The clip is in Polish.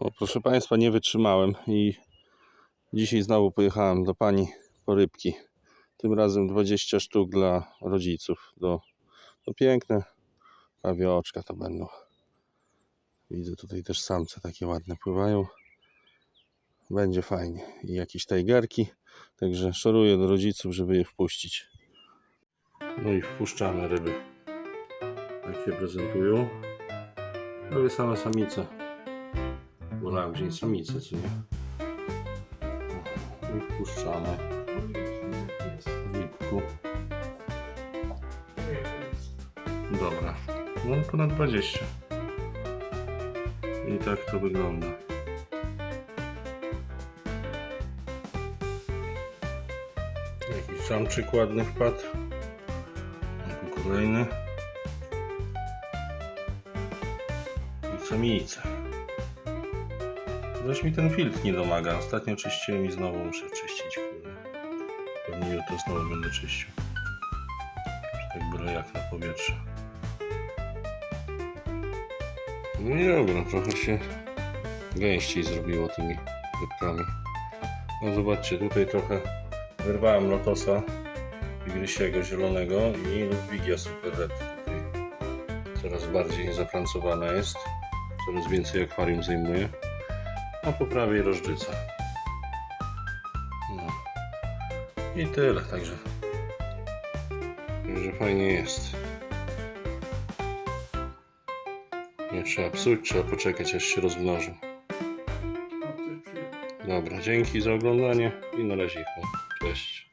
O, proszę Państwa, nie wytrzymałem i dzisiaj znowu pojechałem do pani po rybki. Tym razem 20 sztuk dla rodziców. Do, to piękne prawie oczka to będą. Widzę tutaj też samce takie ładne pływają. Będzie fajnie. I jakieś tajgerki. Także szoruję do rodziców, żeby je wpuścić. No i wpuszczamy ryby. Tak się prezentują. Prawie same samice. Wolałem wziąć samicę, co nie? I wpuszczamy. w Lipku. Dobra. No ponad 20. I tak to wygląda. Jakiś samczyk ładny wpadł. Kolejny. I samica. Zaś mi ten filtr nie domaga. Ostatnio czyściłem i znowu muszę czyścić. Pewnie jutro znowu będę czyścił. Już tak byle jak na powietrze. No i dobra, trochę się gęściej zrobiło tymi rybkami. No zobaczcie, tutaj trochę wyrwałem lotosa igrysiego zielonego i ludwigia super red. Tutaj coraz bardziej zaprancowana jest. Coraz więcej akwarium zajmuje. A po prawej rożdżyca. No. I tyle, także. Także fajnie jest. Nie trzeba psuć, trzeba poczekać aż się rozmnożą. Dobra, dzięki za oglądanie i na razie. Cześć.